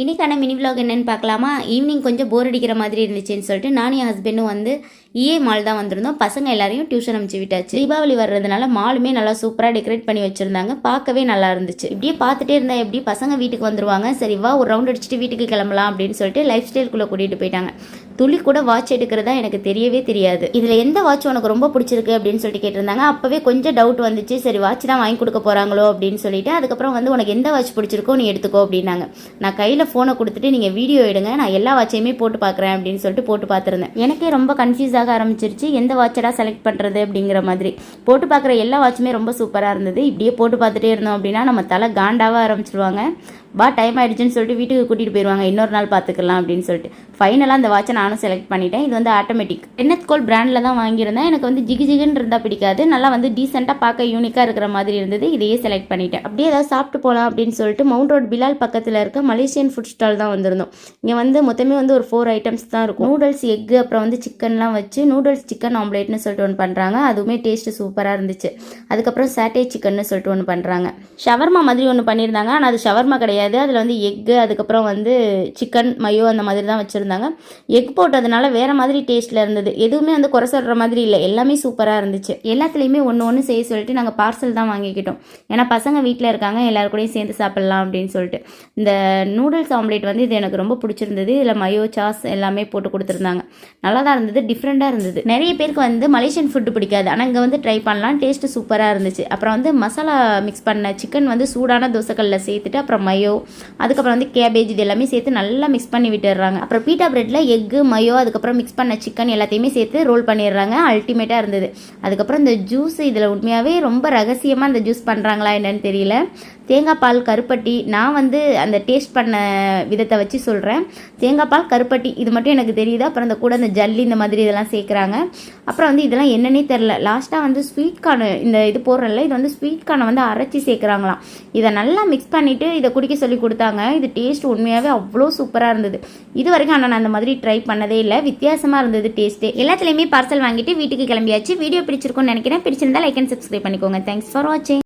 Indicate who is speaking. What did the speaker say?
Speaker 1: இன்றைக்கான mini vlog என்னன்னு பார்க்கலாமா? ஈவினிங் கொஞ்சம் போர் அடிக்கிற மாதிரி இருந்துச்சுன்னு சொல்லிட்டு நானும் என் ஹஸ்பண்டும் வந்து இஏ மால் தான் வந்திருந்தோம். பசங்க எல்லாரையும் டியூஷன் அனுப்பிச்சு விட்டாச்சு. தீபாவளி வர்றதுனால மாலுமே நல்லா சூப்பராக டெக்கரேட் பண்ணி வச்சுருந்தாங்க. பார்க்கவே நல்லா இருந்துச்சு. இப்படியே பார்த்துட்டே இருந்தால் எப்படி? பசங்க வீட்டுக்கு வந்துருவாங்க. சரி வா ஒரு ரவுண்ட் அடிச்சுட்டு வீட்டுக்கு கிளம்பலாம் அப்படின்னு சொல்லிட்டு லைஃப் ஸ்டைல்குள்ளே கூட்டிகிட்டு போயிட்டாங்க. துளி கூட வாட்ச் எடுக்கிறதா எனக்கு தெரியவே தெரியாது. இதில் எந்த வாட்ச் உனக்கு ரொம்ப பிடிச்சிருக்கு அப்படின்னு சொல்லிட்டு கேட்டிருந்தாங்க. அப்போவே கொஞ்சம் டவுட் வந்துச்சு. சரி வாட்ச் தான் வாங்கி கொடுக்க போகிறாங்களோ அப்படின்னு சொல்லிட்டு அதுக்கப்புறம் வந்து உனக்கு எந்த வாட்ச் பிடிச்சிருக்கோ நீ எடுத்துக்கோ அப்படின்னாங்க. நான் கையில் ஃபோனை கொடுத்துட்டு நீங்கள் வீடியோ எடுங்க. நான் எல்லா வாட்சையுமே போட்டு பார்க்குறேன் அப்படின்னு சொல்லிட்டு போட்டு பார்த்துருந்தேன். எனக்கே ரொம்ப கன்ஃபியூஸ் ஆக ஆரம்பிச்சிருச்சு. எந்த வாட்சடா செலக்ட் பண்ணுறது அப்படிங்கிற மாதிரி. போட்டு பார்க்குற எல்லா வாட்சுமே ரொம்ப சூப்பராக இருந்தது. இப்படியே போட்டு பார்த்துட்டே இருந்தோம் அப்படின்னா நம்ம தலை காண்டாக ஆரம்பிச்சிருவாங்க. வா டைம் ஆகிடுச்சுன்னு சொல்லிட்டு வீட்டுக்கு கூட்டிகிட்டு போயிடுவாங்க இன்னொரு நாள் பார்த்துக்கலாம் அப்படின்னு சொல்லிட்டு. ஃபைனலாக அந்த வாட்சை நானும் செலக்ட் பண்ணிட்டேன். இது வந்து ஆட்டோமேட்டிக் என்னத் கோல் பிராண்டில் தான் வாங்கியிருந்தேன். எனக்கு வந்து ஜிகு ஜிகுன்னு இருந்தால் பிடிக்காது. நல்லா வந்து டீசெண்டாக பார்க்க யூனிக்காக இருக்கிற மாதிரி இருந்தது. இதையே செலக்ட் பண்ணிட்டேன். அப்படியே ஏதாவது சாப்பிட்டு போகலாம் அப்படின்னு சொல்லிட்டு மவுண்ட் ரோட் பிலால் பக்கத்தில் இருக்க மலேசியன் ஃபுட் ஸ்டால் தான் வந்திருந்தோம். இங்கே வந்து மொத்தமே வந்து ஒரு ஃபோர் ஐட்டம்ஸ் தான் இருக்கும். நூடுல்ஸ் எக்கு அப்புறம் வந்து சிக்கன்லாம் வச்சு நூடுல்ஸ் சிக்கன் ஆம்லேட்னு சொல்லிட்டு ஒன்று பண்ணுறாங்க அதுவுமே டேஸ்ட்டு சூப்பராக இருந்துச்சு. அதுக்கப்புறம் சாட்டே சிக்கன்னு சொல்லிட்டு ஒன்று பண்ணுறாங்க ஷவர்மா மாதிரி ஒன்று பண்ணியிருந்தாங்க. ஆனால் அது ஷவர்மா கிடையாது. அதில் வந்து எக்கு அதுக்கப்புறம் வந்து சிக்கன் மயோ அந்த மாதிரி தான் வச்சுருந்தாங்க. எக் போட்டதுனால வேறு மாதிரி டேஸ்ட்டில் இருந்தது. எதுவுமே வந்து குறை சொல்கிற மாதிரி இல்லை. எல்லாமே சூப்பராக இருந்துச்சு. எல்லாத்துலேயுமே ஒன்று ஒன்று செய்ய சொல்லிட்டு நாங்கள் பார்சல் தான் வாங்கிக்கிட்டோம். ஏன்னா பசங்க வீட்டில் இருக்காங்க. எல்லாரு கூடயும் சேர்ந்து சாப்பிட்லாம் அப்படின்னு சொல்லிட்டு. இந்த நூடுல்ஸ் ஆம்லேட் வந்து இது எனக்கு ரொம்ப பிடிச்சிருந்தது. இதில் மயோ சாஸ் எல்லாமே போட்டு கொடுத்துருந்தாங்க. நல்லா தான் இருந்தது டிஃப்ரெண்ட்டாக இருந்தது. நிறைய பேருக்கு வந்து மலேசியன் ஃபுட்டு பிடிக்காது. ஆனால் இங்கே வந்து ட்ரை பண்ணலாம். டேஸ்ட்டு சூப்பராக இருந்துச்சு. அப்புறம் வந்து மசாலா மிக்ஸ் பண்ண சிக்கன் வந்து சூடான தோசைக்கல்லில் சேர்த்துட்டு அப்புறம் மயோ அதுக்கப்புறம் வந்து கேபேஜ் இது எல்லாமே சேர்த்து நல்லா மிக்ஸ் பண்ணி விட்டுடுறாங்க. அப்புறம் பீட்டா பிரெட்டில் எக்கு மயோ அதுக்கப்புறம் மிக்ஸ் பண்ண சிக்கன் எல்லாத்தையுமே சேர்த்து ரோல் பண்ணிடுறாங்க. அல்டிமேட்டாக இருந்தது. அதுக்கப்புறம் இந்த ஜூஸ் இதில் உண்மையாகவே ரொம்ப ரகசியமாக இந்த ஜூஸ் பண்ணுறாங்களா என்னன்னு தெரியல. தேங்காய் பால் கருப்பட்டி நான் வந்து அந்த டேஸ்ட் பண்ண விதத்தை வச்சு சொல்கிறேன் தேங்காய் பால் கருப்பட்டி இது மட்டும் எனக்கு தெரியுது. அப்புறம் அந்த கூட இந்த ஜல்லி இந்த மாதிரி இதெல்லாம் சேர்க்குறாங்க. அப்புறம் வந்து இதெல்லாம் என்னன்னே தெரில லாஸ்ட்டாக வந்து ஸ்வீட் கார்ன் இந்த இது போடுறல இது வந்து ஸ்வீட் கார்னை வந்து அரைச்சி சேர்க்குறாங்களாம். இதை நல்லா மிக்ஸ் பண்ணிவிட்டு இதை குடிக்க சொல்லி கொடுத்தாங்க. இது டேஸ்ட் உண்மையாகவே அவ்வளோ சூப்பராக இருந்தது. இது வரைக்கும் ஆனால் நான் அந்த மாதிரி ட்ரை பண்ணதே இல்லை. வித்தியாசமாக இருந்தது டேஸ்ட்டு எல்லாத்துலேயுமே பார்சல் வாங்கிட்டு வீட்டுக்கு கிளம்பியாச்சு. வீடியோ பிடிச்சிருக்கும்னு நினைக்கிறேன். பிடிச்சிருந்தா லைக் அண்ட் சப்ஸ்கிரைப் பண்ணிக்கோங்க. தேங்க்ஸ் ஃபார் வாட்சிங்